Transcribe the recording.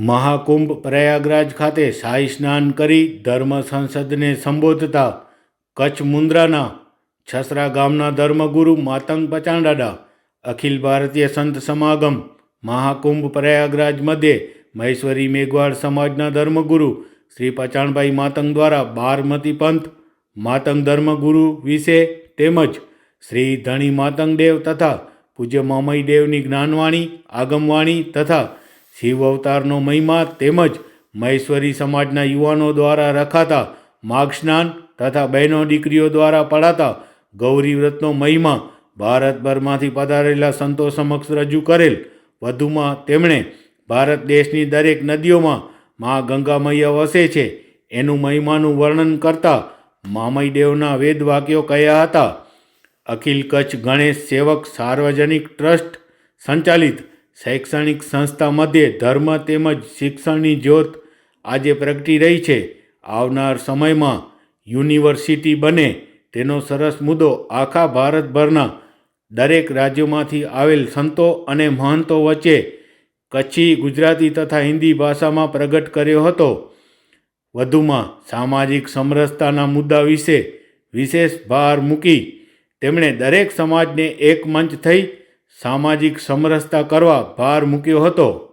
મહાકુંભ પ્રયાગરાજ ખાતે શાહી સ્નાન કરી ધર્મ સંસદને સંબોધતા કચ્છ મુન્દ્રાના છસરા ગામના ધર્મગુરુ માતંગ પચાંડાડા અખિલ ભારતીય સંત સમાગમ મહાકુંભ પ્રયાગરાજ મધ્યે મહેશ્વરી મેઘવાળ સમાજના ધર્મગુરુ શ્રી પચાણભાઈ માતંગ દ્વારા બારમતી પંથ માતંગ ધર્મગુરુ વિશે તેમજ શ્રી ધણી માતંગ દેવ તથા પૂજ્ય મામઈ દેવની જ્ઞાનવાણી, આગમવાણી તથા શિવ અવતારનો મહિમા તેમજ મહેશ્વરી સમાજના યુવાનો દ્વારા રખાતા માઘ સ્નાન તથા બહેનો દીકરીઓ દ્વારા પડાતા ગૌરી વ્રતનો મહિમા ભારતભરમાંથી પધારેલા સંતો સમક્ષ રજૂ કરેલ. વધુમાં તેમણે ભારત દેશની દરેક નદીઓમાં મા ગંગા મૈયા વસે છે. એનું મહિમાનું વર્ણન કરતા મામયદેવના વેદ વાક્યો કહ્યા હતા? અખિલ કચ્છ ગણેશ સેવક સાર્વજનિક ટ્રસ્ટ સંચાલિત શૈક્ષણિક સંસ્થા મધ્યે ધર્મ તેમજ શિક્ષણની જ્યોત આજે પ્રગટી રહી છે. આવનાર સમયમાં યુનિવર્સિટી બને તેનો સરસ મુદ્દો આખા ભારતભરના દરેક રાજ્યોમાંથી આવેલ સંતો અને મહંતો વચ્ચે કચ્છી, ગુજરાતી તથા હિન્દી ભાષામાં પ્રગટ કર્યો હતો. વધુમાં સામાજિક સમરસતાના મુદ્દા વિશે વિશેષ ભાર મૂકી તેમણે દરેક સમાજને એક મંચ થઈ સામાજિક સમરસતા કરવા ભાર મૂક્યો હતો.